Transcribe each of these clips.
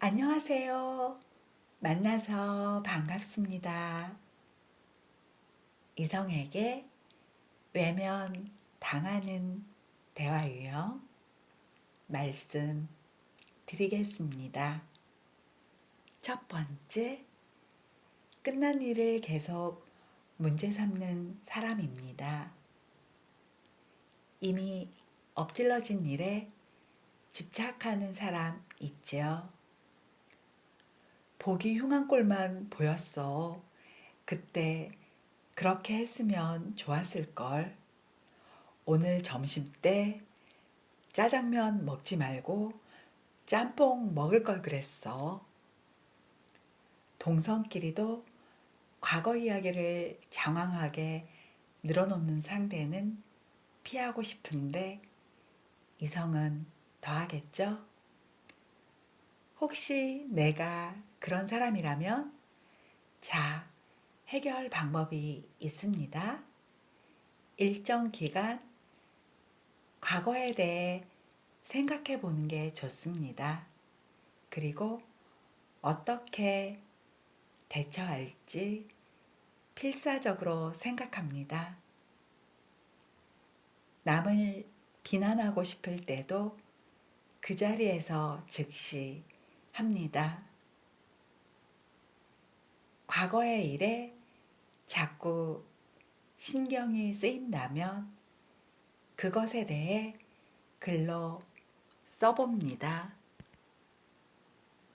안녕하세요. 만나서 반갑습니다. 이성에게 외면 당하는 대화 유형 말씀 드리겠습니다. 첫 번째, 끝난 일을 계속 문제 삼는 사람입니다. 이미 엎질러진 일에 집착하는 사람 있죠. 보기 흉한 꼴만 보였어. 그때 그렇게 했으면 좋았을 걸. 오늘 점심 때 짜장면 먹지 말고 짬뽕 먹을 걸 그랬어. 동성끼리도 과거 이야기를 장황하게 늘어놓는 상대는 피하고 싶은데 이성은 더하겠죠? 혹시 내가 그런 사람이라면 자, 해결 방법이 있습니다. 일정 기간 과거에 대해 생각해 보는 게 좋습니다. 그리고 어떻게 대처할지 필사적으로 생각합니다. 남을 비난하고 싶을 때도 그 자리에서 즉시 합니다. 과거의 일에 자꾸 신경이 쓰인다면 그것에 대해 글로 써봅니다.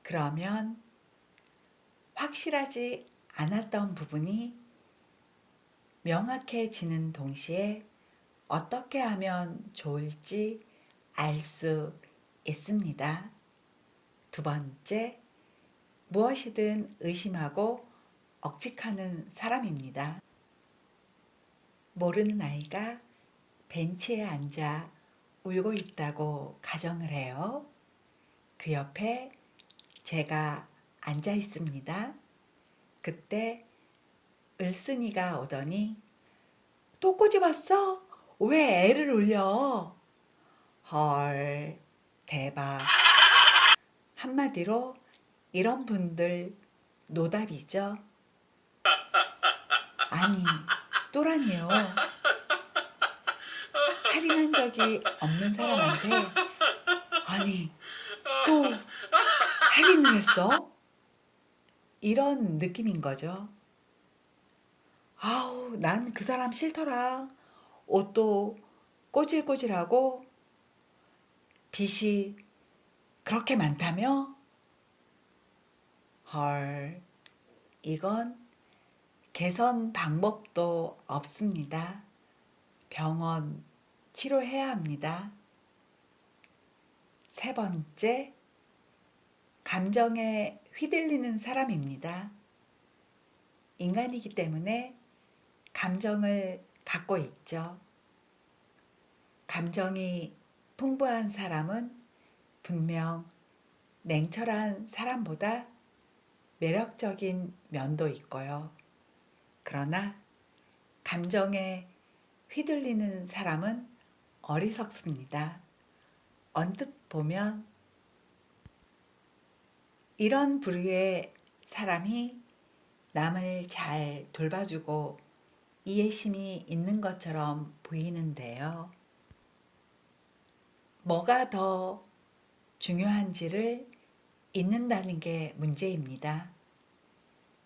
그러면 확실하지 않았던 부분이 명확해지는 동시에 어떻게 하면 좋을지 알 수 있습니다. 두 번째, 무엇이든 의심하고 억측하는 사람입니다. 모르는 아이가 벤치에 앉아 울고 있다고 가정을 해요. 그 옆에 제가 앉아 있습니다. 그때 을순이가 오더니 또 꼬집었어? 왜 애를 울려? 헐, 대박. 한마디로 이런 분들 노답이죠. 아니, 또라니요. 살인한 적이 없는 사람한테 아니, 또 살인을 했어? 이런 느낌인 거죠. 아우, 난 그 사람 싫더라. 옷도 꼬질꼬질하고 빚이 그렇게 많다며? 헐, 이건 개선 방법도 없습니다. 병원 치료해야 합니다. 세 번째, 감정에 휘둘리는 사람입니다. 인간이기 때문에 감정을 갖고 있죠. 감정이 풍부한 사람은 분명 냉철한 사람보다 매력적인 면도 있고요. 그러나 감정에 휘둘리는 사람은 어리석습니다. 언뜻 보면 이런 부류의 사람이 남을 잘 돌봐주고 이해심이 있는 것처럼 보이는데요. 뭐가 더 중요한지를 잊는다는 게 문제입니다.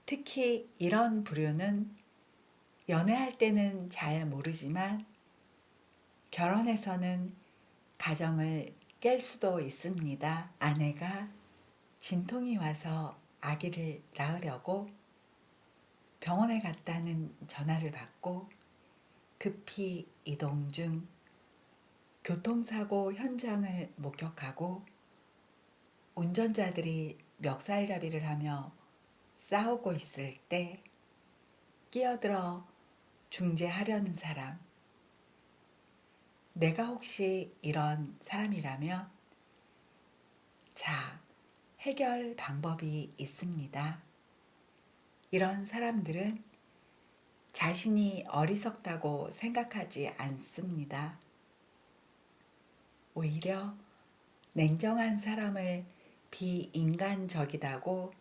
특히 이런 부류는 연애할 때는 잘 모르지만 결혼해서는 가정을 깰 수도 있습니다. 아내가 진통이 와서 아기를 낳으려고 병원에 갔다는 전화를 받고 급히 이동 중 교통사고 현장을 목격하고 운전자들이 멱살잡이를 하며 싸우고 있을 때 끼어들어 중재하려는 사람. 내가 혹시 이런 사람이라면 자, 해결 방법이 있습니다. 이런 사람들은 자신이 어리석다고 생각하지 않습니다. 오히려 냉정한 사람을 비인간적이다고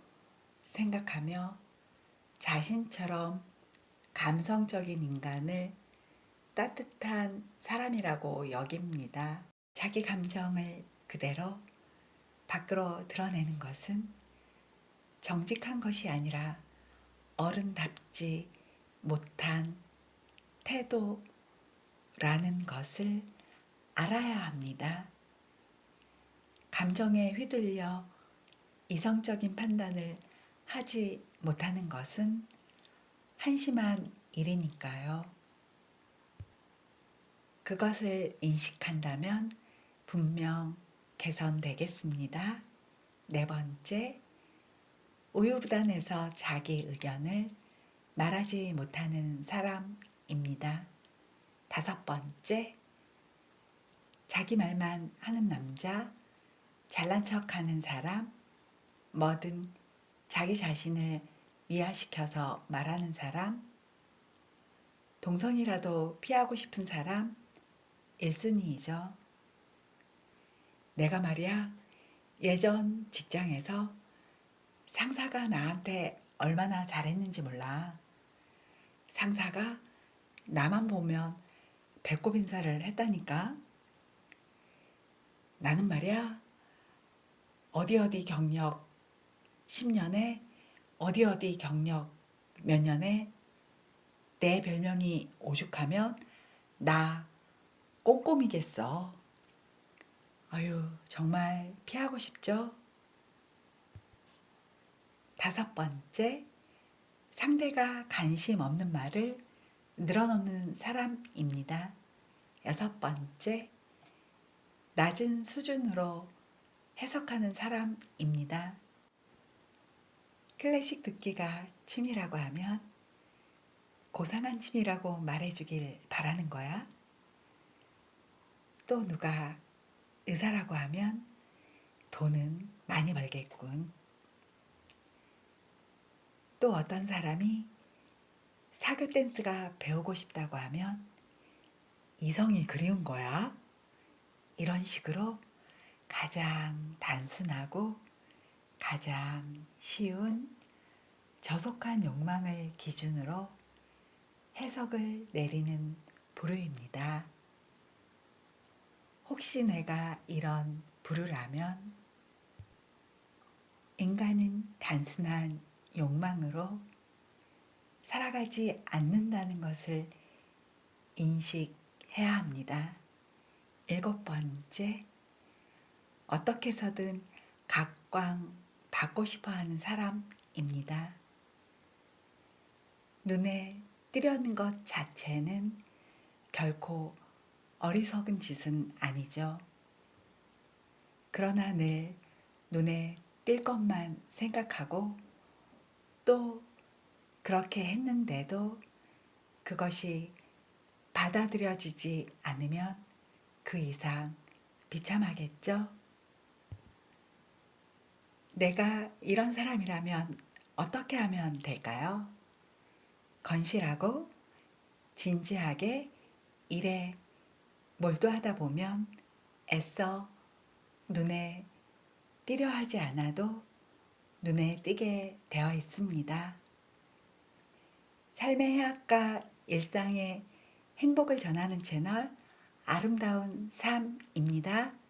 생각하며 자신처럼 감성적인 인간을 따뜻한 사람이라고 여깁니다. 자기 감정을 그대로 밖으로 드러내는 것은 정직한 것이 아니라 어른답지 못한 태도라는 것을 알아야 합니다. 감정에 휘둘려 이성적인 판단을 하지 못하는 것은 한심한 일이니까요. 그것을 인식한다면 분명 개선되겠습니다. 네 번째, 우유부단해서 자기 의견을 말하지 못하는 사람입니다. 다섯 번째, 자기 말만 하는 남자, 잘난 척 하는 사람, 뭐든 자기 자신을 미화시켜서 말하는 사람, 동성이라도 피하고 싶은 사람, 1순위이죠. 내가 말이야, 예전 직장에서 상사가 나한테 얼마나 잘했는지 몰라. 상사가 나만 보면 배꼽 인사를 했다니까. 나는 말이야, 어디 어디 경력 10년에 어디 어디 경력 몇 년에 내 별명이 오죽하면 나 꼼꼼이겠어. 아유, 정말 피하고 싶죠? 다섯 번째, 상대가 관심 없는 말을 늘어놓는 사람입니다. 여섯 번째, 낮은 수준으로 해석하는 사람입니다. 클래식 듣기가 취미라고 하면 고상한 취미라고 말해주길 바라는 거야. 또 누가 의사라고 하면 돈은 많이 벌겠군. 또 어떤 사람이 사교 댄스가 배우고 싶다고 하면 이성이 그리운 거야. 이런 식으로 가장 단순하고 가장 쉬운 저속한 욕망을 기준으로 해석을 내리는 부류입니다. 혹시 내가 이런 부류라면 인간은 단순한 욕망으로 살아가지 않는다는 것을 인식해야 합니다. 일곱 번째, 어떻게 해서든 각광 받고 싶어 하는 사람입니다. 눈에 띄려는 것 자체는 결코 어리석은 짓은 아니죠. 그러나 늘 눈에 띌 것만 생각하고 또 그렇게 했는데도 그것이 받아들여지지 않으면 그 이상 비참하겠죠? 내가 이런 사람이라면 어떻게 하면 될까요? 건실하고 진지하게 일에 몰두하다 보면 애써 눈에 띄려 하지 않아도 눈에 띄게 되어 있습니다. 삶의 해악과 일상의 행복을 전하는 채널 아름다운 삶입니다.